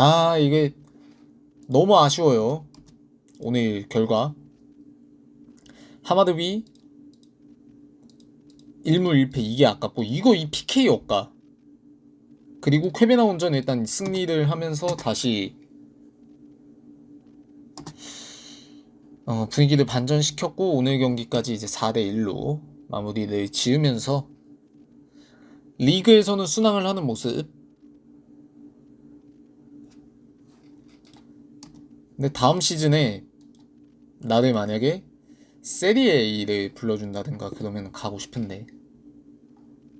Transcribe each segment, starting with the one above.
아, 이게 너무 아쉬워요. 오늘 결과. 하마드비 1무 1패 이게 아깝고 이거 이 PK 억까. 그리고 쾌베나 운전 일단 승리를 하면서 다시 어, 분위기를 반전시켰고 오늘 경기까지 이제 4대 1로 마무리를 지으면서 리그에서는 순항을 하는 모습. 근데 다음 시즌에 나를 만약에 세리에 A를 불러준다든가 그러면 가고 싶은데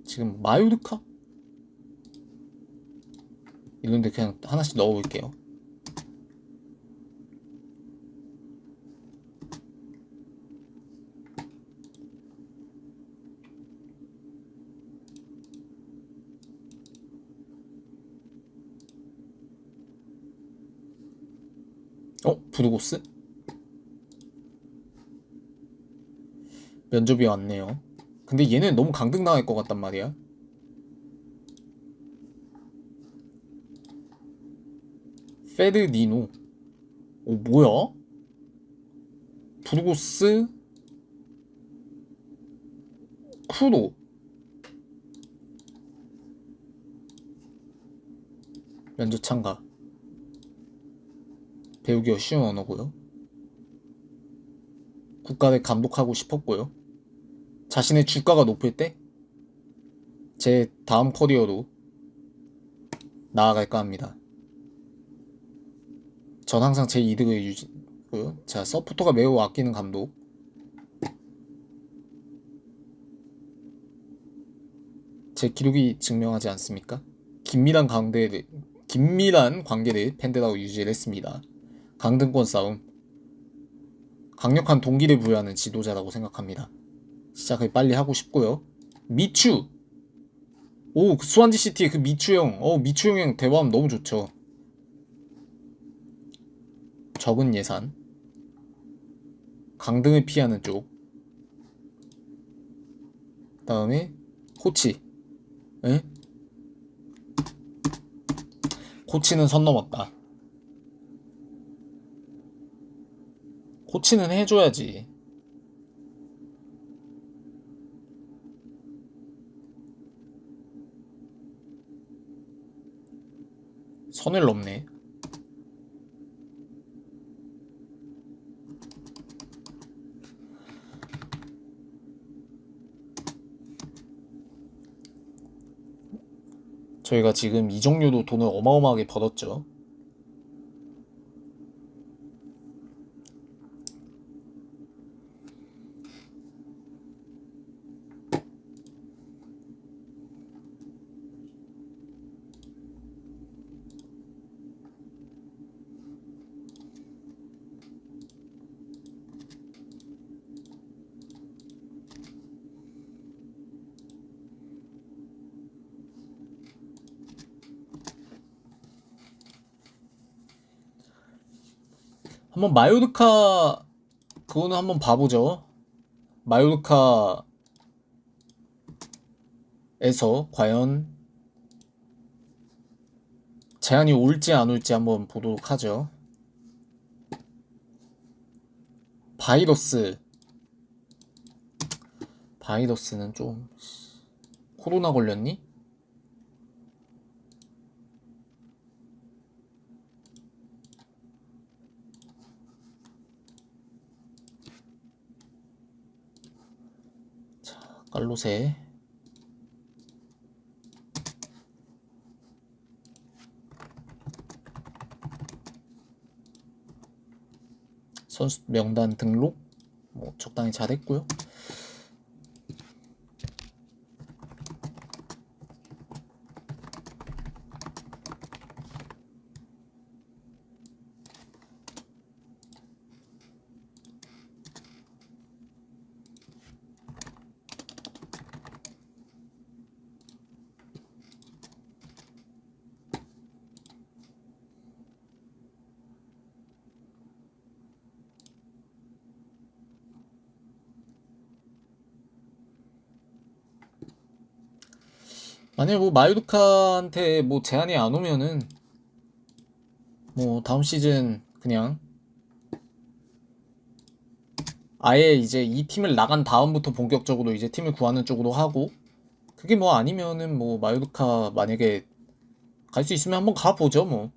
지금 마요르카? 이런데 그냥 하나씩 넣어볼게요. 어? 부르고스? 면접이 왔네요. 근데 얘는 너무 강등 당할 것 같단 말이야. 페르니노. 오, 뭐야? 부르고스 쿠로 면접 참가 배우기가 쉬운 언어고요. 국가를 감독하고 싶었고요. 자신의 주가가 높을 때 제 다음 커리어로 나아갈까 합니다. 전 항상 제 이득을 유지고요. 자, 서포터가 매우 아끼는 감독. 제 기록이 증명하지 않습니까? 긴밀한 관계를 긴밀한 관계를 팬들하고 유지를 했습니다. 강등권 싸움. 강력한 동기를 부여하는 지도자라고 생각합니다. 시작을 빨리 하고 싶고요. 미추. 오, 그 수완지 시티의 그 미추 형. 어, 미추 형이랑 대화하면 너무 좋죠. 적은 예산. 강등을 피하는 쪽. 다음에 코치. 에? 코치는 선 넘었다. 코치는 해줘야지. 선을 넘네. 저희가 지금 이정료도 돈을 어마어마하게 벌었죠. 한번 마요르카 그거는 한번 봐보죠. 마요르카에서 과연 제한이 올지 안 올지 한번 보도록 하죠. 바이러스 바이러스는 좀 코로나 걸렸니? 깔로세 선수 명단 등록 뭐 적당히 잘 했고요. 만약에 뭐 마요르카한테 뭐 제한이 안 오면은 뭐 다음 시즌 그냥 아예 이제 이 팀을 나간 다음부터 본격적으로 이제 팀을 구하는 쪽으로 하고 그게 뭐 아니면은 뭐 마요르카 만약에 갈 수 있으면 한번 가보죠 뭐.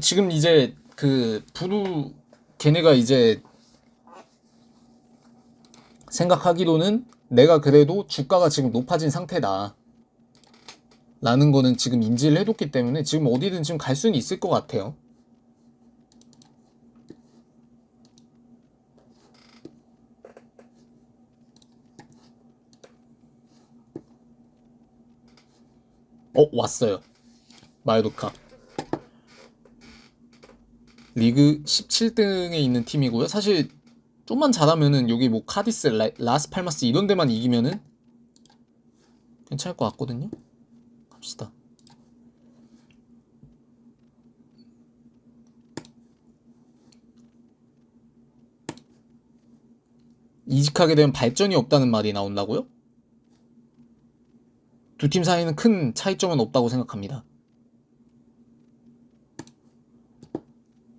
지금 이제 그 부루 걔네가 이제 생각하기로는 내가 그래도 주가가 지금 높아진 상태다. 라는 거는 지금 인지를 해뒀기 때문에 지금 어디든 지금 갈 수는 있을 것 같아요. 어, 왔어요. 마요르카. 리그 17등에 있는 팀이고요. 사실 좀만 잘하면은 여기 뭐 카디스, 라, 라스 팔마스 이런 데만 이기면은 괜찮을 것 같거든요. 갑시다. 이직하게 되면 발전이 없다는 말이 나온다고요? 두 팀 사이는 큰 차이점은 없다고 생각합니다.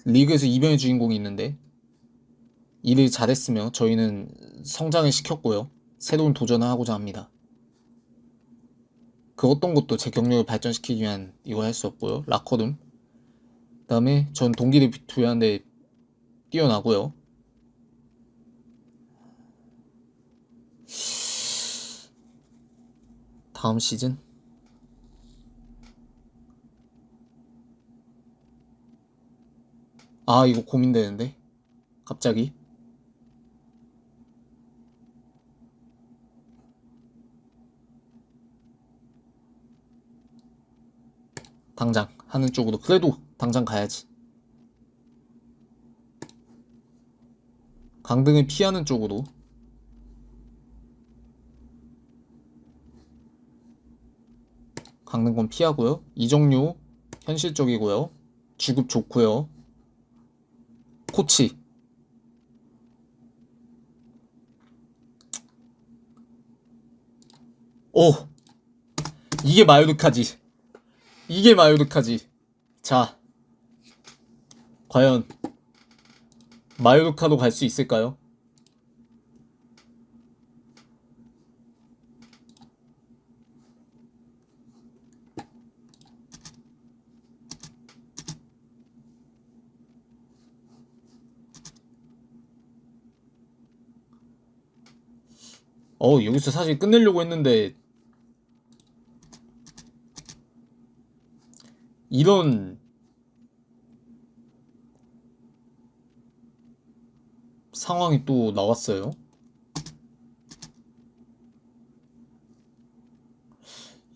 리그에서 이변의 주인공이 있는데 일을 잘했으며 저희는 성장을 시켰고요. 새로운 도전을 하고자 합니다. 그 어떤 것도 제 경력을 발전시키기 위한 이거 할 수 없고요. 라커룸. 그 다음에 전 동기를 부여하는데 뛰어나고요. 다음 시즌 아 이거 고민되는데 갑자기 당장 하는 쪽으로. 그래도 당장 가야지. 강등을 피하는 쪽으로. 강등권 피하고요. 이정료 현실적이고요. 주급 좋고요. 코치. 오! 이게 마요르카지 이게 마요르카지 자 과연 마요르카로 갈 수 있을까요? 어 여기서 사실 끝내려고 했는데 이런 상황이 또 나왔어요.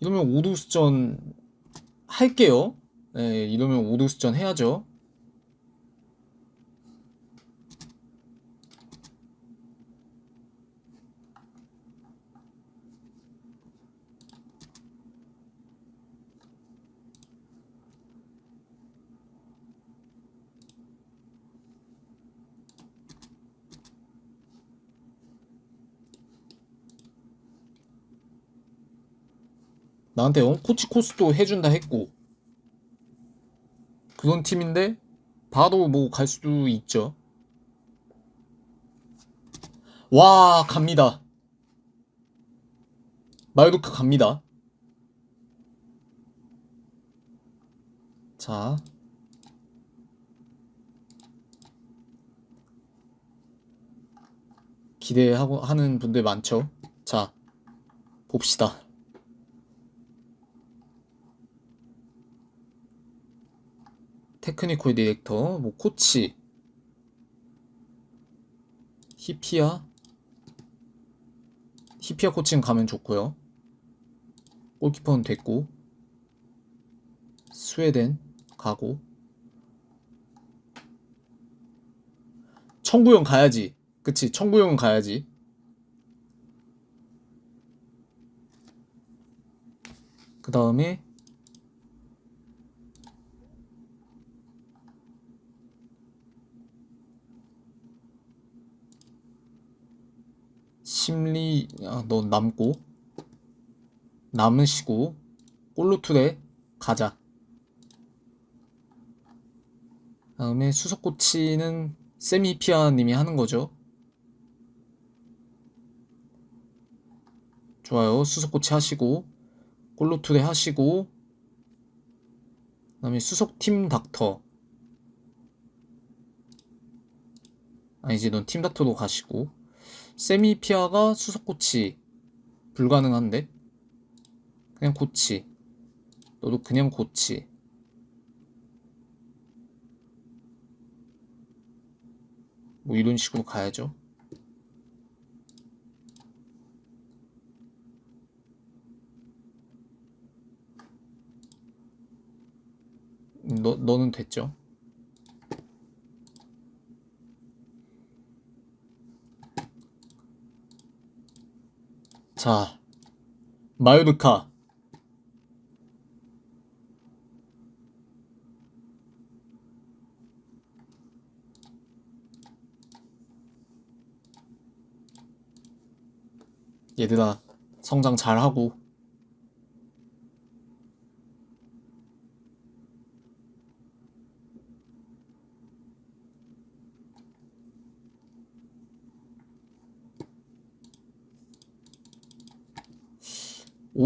이러면 오두스전 할게요. 네, 이러면 오두스전 해야죠. 나한테 어? 코치 코스도 해준다 했고 그런 팀인데 바로 뭐갈 수도 있죠. 와 갑니다. 마요르카 갑니다. 자 기대하고 하는 분들 많죠. 자 봅시다. 테크니컬 디렉터, 뭐 코치, 히피아, 히피아 코치는 가면 좋고요. 골키퍼는 됐고, 스웨덴 가고, 청구형 가야지. 그치, 청구형은 가야지. 그 다음에 심리 아, 넌 남고 남으시고 골로툴에 가자. 다음에 수석코치는 세미피아님이 하는 거죠. 좋아요. 수석코치 하시고 골로툴에 하시고 그다음에 수석팀 닥터 아니지 넌팀 닥터로 가시고 세미피아가 수석코치. 불가능한데? 그냥 코치. 너도 그냥 코치. 뭐 이런 식으로 가야죠. 너, 너는 됐죠? 자, 마요르카. 얘들아, 성장 잘하고.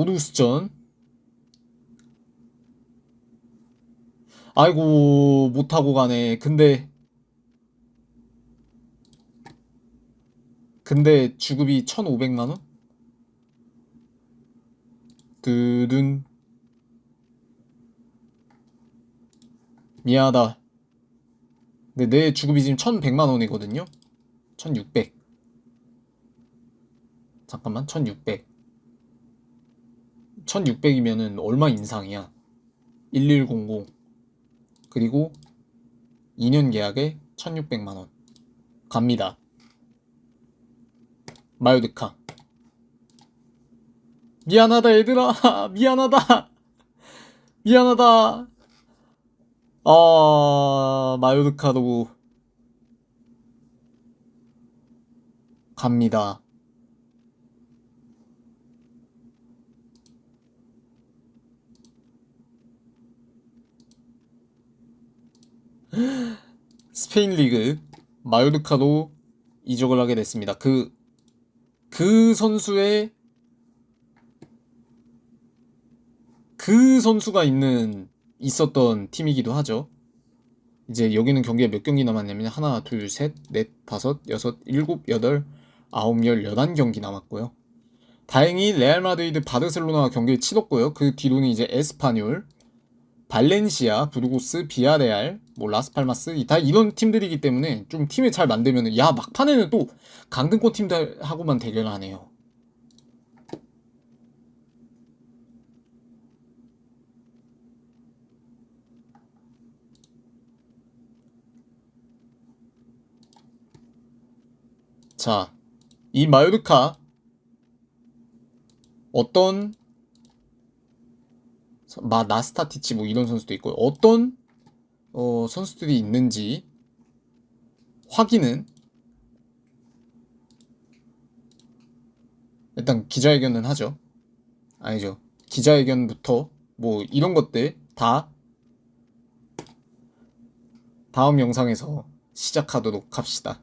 오루스전. 아이고, 못하고 가네. 근데, 근데 주급이 1,500만원? 드든. 미안하다. 근데 내 주급이 지금 1,100만원이거든요? 1,600. 잠깐만, 1,600. 1600이면은 얼마 인상이야? 1100 그리고 2년 계약에 1600만 원. 갑니다. 마요드카. 미안하다 얘들아. 미안하다. 미안하다. 아 마요드카도 갑니다 스페인 리그 마요르카로 이적을 하게 됐습니다. 그, 그 선수의 그 선수가 있는 있었던 팀이기도 하죠. 이제 여기는 경기가 몇 경기 남았냐면 하나, 둘, 셋, 넷, 다섯, 여섯, 일곱, 여덟, 아홉, 열, 열한 경기 남았고요. 다행히 레알 마드리드 바르셀로나 경기를 치렀고요. 그 뒤로는 이제 에스파뇰, 발렌시아, 부르고스, 비아레알, 뭐 라스팔마스 다 이런 팀들이기 때문에 좀 팀을 잘 만들면은 야 막판에는 또 강등권 팀들하고만 대결하네요. 자, 이 마요르카 어떤 마 나스타티치 뭐 이런 선수도 있고 어떤 어, 선수들이 있는지 확인은 일단 기자회견은 하죠. 아니죠. 기자회견부터 뭐 이런 것들 다 다음 영상에서 시작하도록 합시다.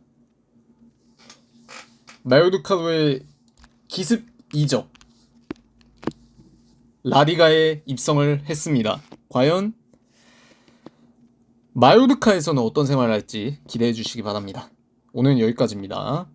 마요르카도의 기습 이적 라리가에 입성을 했습니다. 과연 마요르카에서는 어떤 생활을 할지 기대해 주시기 바랍니다. 오늘 여기까지입니다.